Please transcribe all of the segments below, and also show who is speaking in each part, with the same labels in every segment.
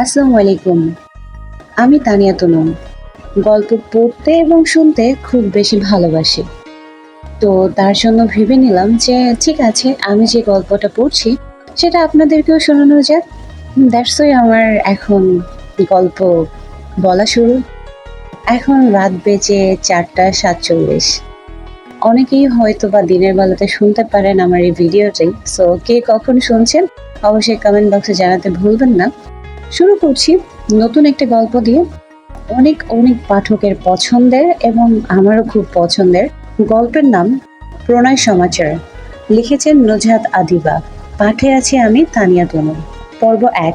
Speaker 1: আসসালামু আলাইকুম। আমি তানিয়া তনুম। গল্প পড়তে এবং শুনতে খুব বেশি ভালোবাসি। তো তার জন্য ভেবে নিলাম যে, ঠিক আছে, আমি যে গল্পটা পড়ছি, সেটা আপনাদেরকেও শোনানো যাক। দ্যাটস ওই আমার এখন গল্প বলা শুরু। এখন রাত বেজে চারটা সাতচল্লিশ। অনেকেই হয়তো বা দিনের বেলাতে শুনতে পারেন আমার এই ভিডিওটি। সো কে কখন শুনছেন, অবশ্যই কমেন্ট বক্সে জানাতে ভুলবেন না। শুরু করছি নতুন একটা গল্প দিয়ে অনেক অনেক পাঠকের পছন্দের এবং আমারও খুব পছন্দের গল্পের নাম প্রণয় সমাচার। লিখেছেন নজহাত আদিবা। পাঠে আছি আমি তানিয়া তনু। পর্ব এক।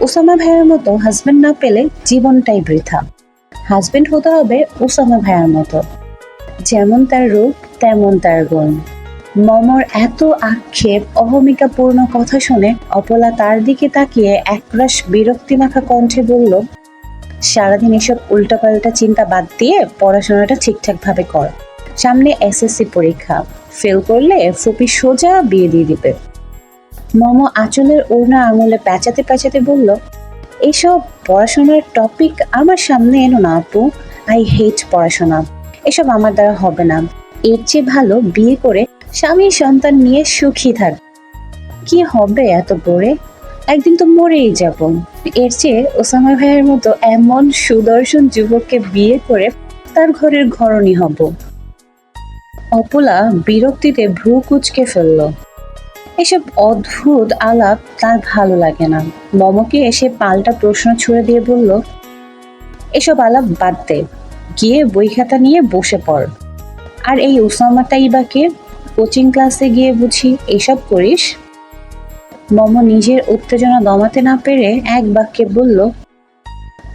Speaker 1: ওসামা ভাইয়ের মতো হাজবেন্ড না পেলে জীবনটাই বৃথা। হাজবেন্ড হতে হবে ওসামা ভাইয়ের মতো। যেমন তার রূপ, তেমন তার গুণ। মমর এত আক্ষেপ, অহমিকাপূর্ণ কথা শুনে অপলা তার দিকে তাকিয়ে একরাশ বিরক্তি মাখা কণ্ঠে বলল, সারাদিন এসব উল্টাপাল্টা চিন্তা বাদ দিয়ে পড়াশোনাটা ঠিকঠাক ভাবে কর। সামনে এসএসসি পরীক্ষা। ফেল করলে ফুপি সোজা বিয়ে দিয়ে দিবে। মম আঁচলের ওড়না আঙুলে প্যাচাতে প্যাচাতে বলল এইসব পড়াশোনার টপিক আমার সামনে এনো না আপু। আই হেট পড়াশোনা। এসব আমার দ্বারা হবে না। এর চেয়ে ভালো বিয়ে করে স্বামী সন্তান নিয়ে সুখী থাক। কি হবে এত পড়ে একদিন তো মরেই যাব। এর চেয়ে ওসামা ভাইয়ের মতো এমন সুদর্শন যুবককে বিয়ে করে তার ঘরের ঘরণী হব। অপলা বিরক্তিতে ভ্রু কুচকে ফেলল। এসব অদ্ভুত আলাপ তার ভালো লাগে না। মমকে এসে পাল্টা প্রশ্ন ছুড়ে দিয়ে বলল, এসব আলাপ বাদ দে। গিয়ে বই খাতা নিয়ে বসে পড়। আর এই ওসামাটাই বা কে কোচিং ক্লাসে গিয়ে বুঝি, এসব করিস? মম নিজের উত্তেজনা দমাতে না পেরে এক বাক্যে বলল,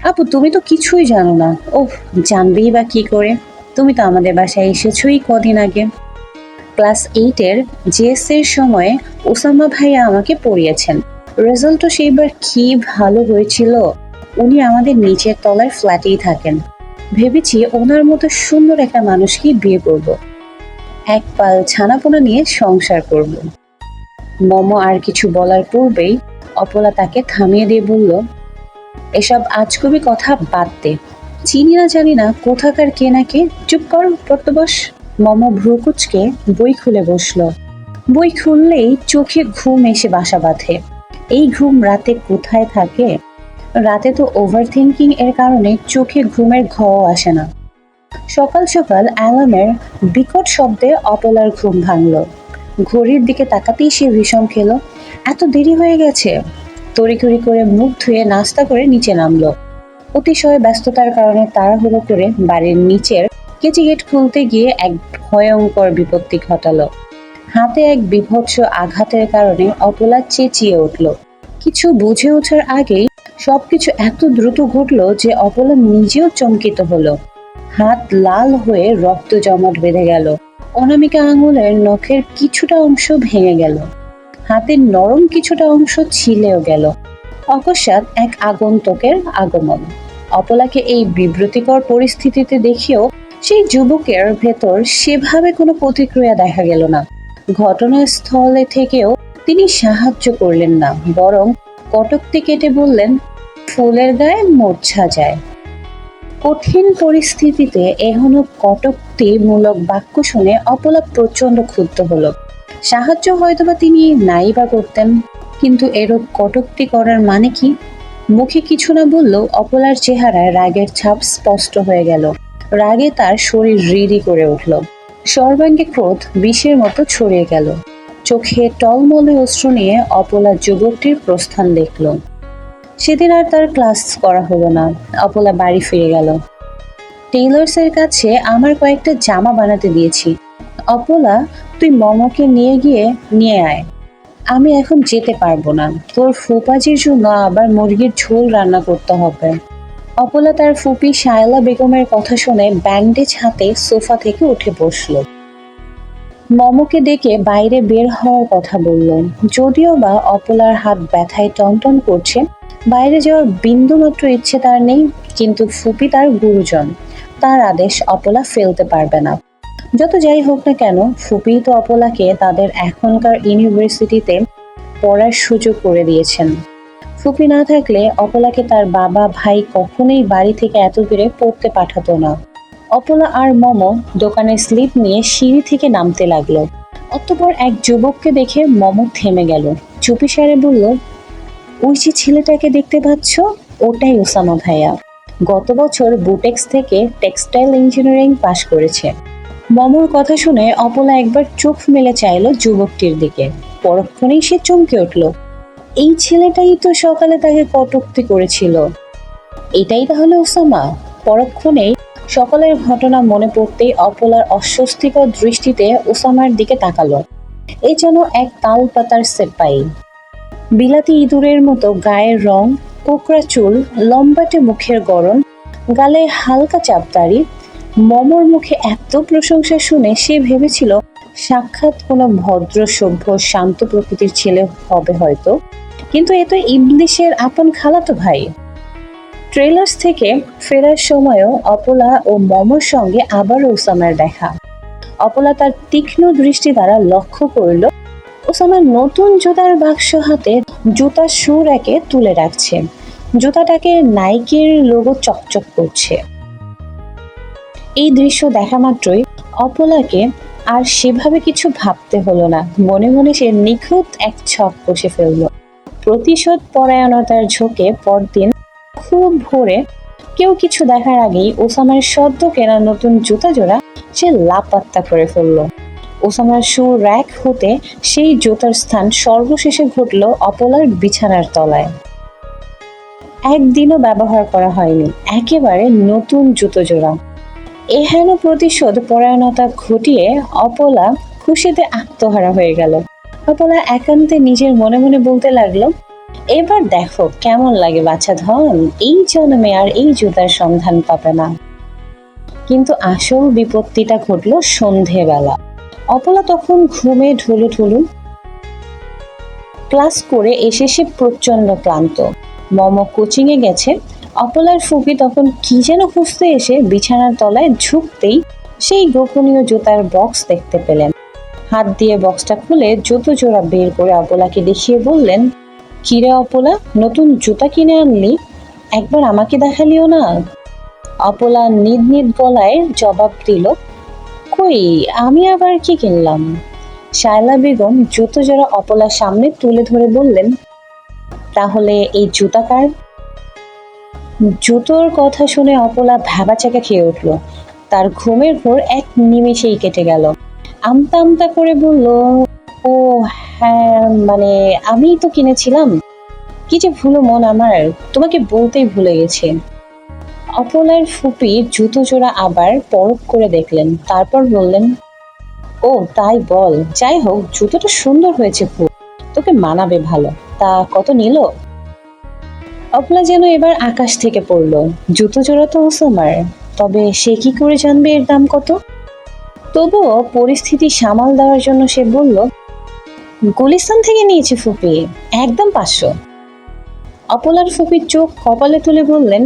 Speaker 1: আপু, তুমি তো কিছুই জানো না। ওহ, জানবেই বা কি করে? তুমি তো আমাদের বাসায় এসেছই কদিন আগে। ক্লাস এইটের জেএস এর সময়ে ওসামা ভাইয়া আমাকে পড়িয়েছেন। রেজাল্টও সেইবার কি ভালো হয়েছিল, উনি আমাদের নিচের তলার ফ্ল্যাটেই থাকেন। ভেবেছি ওনার মতো সুন্দর একটা মানুষকে বিয়ে করব। এক পাল ছানাপোনা নিয়ে সংসার করব। মম আর কিছু বলার পূর্বেই অপলা তাকে থামিয়ে দিয়ে বলল, এসব আজকবি কথা বাদ দে। চিনি না জানি না কোথাকার কে না কে। চুপ কর, পড়তে বস। মম ভ্রুকুচকে বই খুলে বসল। বই খুললেই চোখে ঘুম এসে বাসা বাঁধে। এই ঘুম রাতে কোথায় থাকে? রাতে তো ওভার থিঙ্কিং এর কারণে চোখে ঘুমের ঘও আসে না। সকাল সকাল অ্যালার্মের বিকট শব্দে অপলার ঘুম ভাঙল। ঘড়ির দিকে তাকাতেই সে ভীষণ খেলো। এত দেরি হয়ে গেছে। তড়িঘড়ি করে মুখ ধুয়ে নাস্তা করে নিচে নামলো। অতিশয় ব্যস্ততার কারণে তাড়াহুড়ো করে বাড়ির নিচের কেচি গেট খুলতে গিয়ে এক ভয়ঙ্কর বিপত্তি ঘটালো। হাতে এক বিভৎস আঘাতের কারণে অপলা চেঁচিয়ে উঠল। কিছু বুঝে ওঠার আগেই সবকিছু এত দ্রুত ঘটলো যে অপলা নিজেও চমকিত হলো। হাত লাল হয়ে রক্ত জমাট বেঁধে গেল। অনামিকা আঙুলের নখের কিছুটা অংশ ভেঙে গেল। হাতের নরম কিছুটা অংশ ছিলেও গেল। অকস্মাৎ এক আগন্তুকের আগমন। অপলাকে এই বিব্রতিকর পরিস্থিতিতে দেখিয়েও সেই যুবকের ভেতর সেভাবে কোনো প্রতিক্রিয়া দেখা গেল না। ঘটনাস্থলে থেকেও তিনি সাহায্য করলেন না, বরং কটকটি কেটে বললেন, ফুলের গায়ে মূর্ছা যায়। কঠিন পরিস্থিতিতে এখনও কটুক্তিমূলক বাক্য শুনে অপলা প্রচণ্ড ক্ষুব্ধ হলো। সাহায্য হয়তোবা তিনি নাই বা করতেন, কিন্তু এরূপ কটুক্তি করার মানে কি? মুখে কিছু না বললেও অপলার চেহারায় রাগের ছাপ স্পষ্ট হয়ে গেল। রাগে তার শরীর রিরি করে উঠল। সর্বাঙ্গে ক্রোধ বিষের মতো ছড়িয়ে গেল। চোখে টলমলে অশ্রু নিয়ে অপলা যুবকটির প্রস্থান দেখল। সেদিন আর তার ক্লাস করা হলো না। অপলা বাড়ি ফিরে গেল। টেইলার্সের কাছে আমার কয়েকটা জামা বানাতে দিয়েছি। অপলা, তুই মমকে নিয়ে গিয়ে নিয়ে আয়। আমি এখন যেতে পারব না। তোর ফুপাজির জন্য আবার মুরগির ঝোল রান্না করতে হবে। অপলা তার ফুপি শায়লা বেগমের কথা শুনে ব্যান্ডেজ হাতে সোফা থেকে উঠে বসল। মমকে ডেকে বাইরে বের হওয়ার কথা বলল। যদিও বা অপলার হাত ব্যথায় টনটন করছে, বাইরে যাওয়ার বিন্দুমাত্র ইচ্ছে তার নেই, কিন্তু ফুপি তার গুরুজন। তার আদেশ অপলা ফেলতে পারবে না। যত যাই হোক না কেন, ফুপি তো অপলাকে তাদের এখনকার ইউনিভার্সিটিতে পড়ার সুযোগ করে দিয়েছেন। ফুপি না থাকলে অপলাকে তার বাবা ভাই কখনোই বাড়ি থেকে এত দূরে পড়তে পাঠাতো না। অপলা আর মম দোকানের স্লিপ নিয়ে সিঁড়ি থেকে নামতে লাগল। অতঃপর এক যুবককে দেখে মম থেমে গেল। চুপিসারে বলল, ওই যে ছেলেটাকে দেখতে পাচ্ছ, ওটাই ওসামা ভাইয়া। গত বছর বুটেক্স থেকে টেক্সটাইল ইঞ্জিনিয়ারিং পাশ করেছে। মমর কথা শুনে অপলা একবার চোখ মেলে চাইল যুবকটির দিকে। পরক্ষণেই সে চমকে উঠল, এই ছেলেটাই তো সকালে তাকে কটুক্তি করেছিল। এটাই তাহলে ওসামা? পরক্ষণেই সকালের ঘটনা মনে পড়তেই অপলার অস্বস্তিকর দৃষ্টিতে ওসামার দিকে তাকালো। এই যেন এক তাল পাতার সেপাই বিলাতি ইঁদুরের মতো গায়ের রং, কোকড়া চুল, লম্বাটে মুখের গড়ন, গালে হালকা চাপদারি মমর মুখে এত প্রশংসা শুনে সে ভেবেছিল, সাক্ষাৎ কোনো ভদ্র, সভ্য, শান্ত প্রকৃতির ছেলে হবে হয়তো। কিন্তু এ তো ইবলিশের আপন খালাতো ভাই। ট্রেলার্স থেকে ফেরার সময়ও অপলা ও মমর সঙ্গে আবার ওসামার দেখা। অপলা তার তীক্ষ্ণ দৃষ্টি দ্বারা লক্ষ্য করল, ওসামার নতুন জুতার বাক্স হাতে জুতার সুর একে তুলে রাখছে। জুতাটাকে নাইকের লোগো চকচক করছে। এই দৃশ্য দেখা মাত্রই অপলাকে আর সেভাবে কিছু ভাবতে হলো না। মনে মনে সে নিখুঁত এক ছক কষে ফেলল। প্রতিশোধ পরায়ণতার ঝোঁকে পরদিন খুব ভোরে কেউ কিছু দেখার আগেই ওসামার সদ্য কেনা নতুন জুতা জোড়া সে লাপাত্তা করে ফেলল। ওসামার শু র্যাক হতে সেই জুতার স্থান সর্বশেষে ঘটল অপলার বিছানার তলায়। একদিনও ব্যবহার করা হয়নি, একেবারে নতুন জুতো জোড়া। এহেন প্রতিশোধ পরায়ণতা ঘটিয়ে অপলা খুশিতে আত্মহারা হয়ে গেল। অপলা একান্তে নিজের মনে মনে বলতে লাগল এবার দেখো কেমন লাগে বাচ্চা ধন, এই জন্মে আর এই জুতার সন্ধান পাবে না। কিন্তু আসল বিপত্তিটা ঘটলো সন্ধেবেলা। অপলা তখন ঘুমে ঢুলু ঢুলু ক্লাস করে এসে সে প্রচণ্ড ক্লান্ত। মম কোচিং এ গেছে, অপলার ফুপি তখন কি যেন খুঁজতে এসে বিছানার তলায় ঝুঁকতেই সেই গোপনীয় জুতার বক্স দেখতে পেলেন। হাত দিয়ে বক্সটা খুলে জুতো জোড়া বের করে অপলাকে দেখিয়ে বললেন কিরে অপলা, নতুন জুতা কিনে আনলি? একবার আমাকে দেখালিও না? অপলা নিদ নিদ গলায় জবাব দিল, কই, আমি আবার কি কিনলাম? শায়লা বেগম জুতো জোড়া অপলার সামনে তুলে ধরে বললেন, তাহলে এই জুতা কার? জুতোর কথা শুনে অপলা ভ্যাবাচাকা খেয়ে উঠল। তার ঘুমের ঘোর এক নিমেষেই কেটে গেল। আমতা আমতা করে বলল ও হ্যাঁ মানে আমিই তো কিনেছিলাম। কি যে ভুলো মন আমার, তোমাকে বলতেই ভুলে গেছি। অপলার ফুপি জুতো জোড়া আবার পরখ করে দেখলেন, তারপর বললেন, ও, তাই বল। যাই হোক, জুতোটা সুন্দর হয়েছে খুব তোকে মানাবে ভালো। তা কত নিল? অপলা যেন এবার আকাশ থেকে পড়ল, জুতো জোড়া তো ওসামার তবে সে কি করে জানবে এর দাম কত? তবুও পরিস্থিতি সামাল দেওয়ার জন্য সে বলল গুলিস্তান থেকে নিয়েছে ফুপি, একদম পাঁচশো। অপলার ফুপির চোখ কপালে তুলে বললেন,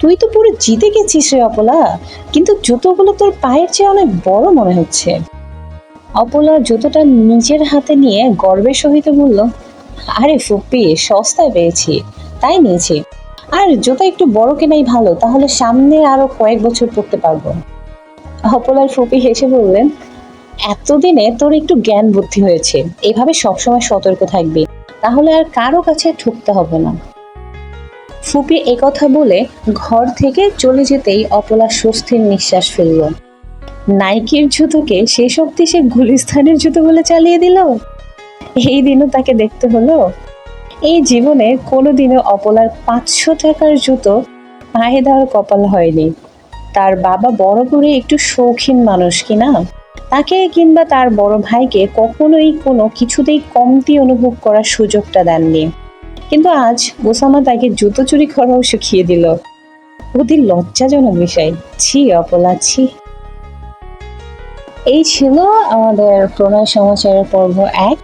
Speaker 1: তুই তো পুরো জিতে গেছিস রে অপলা, কিন্তু জুতোগুলো তোর পায়ের চেয়ে অনেক বড় মনে হচ্ছে। অপলা জুতোটা নিজের হাতে নিয়ে গর্বের সহিত বলল, আরে ফুপি, সস্তায় পেয়েছি, তাই নিয়েছি। আর জুতো একটু বড় কেনাই ভালো, তাহলে সামনে আরও কয়েক বছর পড়তে পারব। অপলার ফুপি হেসে বললেন এতদিনে তোর একটু জ্ঞান বুদ্ধি হয়েছে। এভাবে সবসময় সতর্ক থাকবি। তাহলে আর কারও কাছে ঠুকতে হবে না। ফুপি একথা বলে ঘর থেকে চলে যেতেই অপলা স্বস্তির নিঃশ্বাস ফেলল। নাইকির জুতোকে শেষ অব্দি সে গুলিস্তানের জুতো বলে চালিয়ে দিল? এই দিনও তাকে দেখতে হলো। এই জীবনে কোনোদিনও অপলার পাঁচশো টাকার জুতো পায়ে দেওয়ার কপাল হয়নি। তার বাবা বড় করে একটু শৌখিন মানুষ কিনা তাকে কিংবা তার বড় ভাইকে কখনোই কোনো কিছুতেই কমতি অনুভব করার সুযোগটা দেননি। কিন্তু আজ ওসামা তাকে জুতো চুরি করাও শিখিয়ে দিল। অতি লজ্জাজনক বিষয়। ছি, অপলা, ছি। এই ছিল আমাদের প্রণয় সমাচারের পর্ব এক।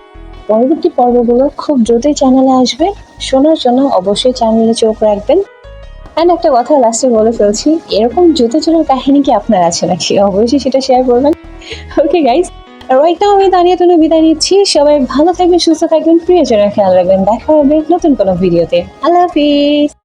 Speaker 1: পরবর্তী পর্বগুলো খুব দ্রুতই চ্যানেলে আসবে। শোনার জন্য অবশ্যই চ্যানেলে চোখ রাখবেন। অ্যান্ড একটা কথা লাস্টে বলে ফেলছি, এরকম জুতো চোরের কাহিনী কি আপনার আছে নাকি? অবশ্যই সেটা শেয়ার করবেন। ওকে গাইস রাইট নাও আমি দাঁড়িয়ে তুমি বিদায় নিচ্ছি। সবাই ভালো থাকবেন, সুস্থ থাকবেন, প্রিয়জনের খেয়াল রাখবেন। দেখা হবে নতুন কোনো ভিডিওতে। আল্লাহ হাফিজ।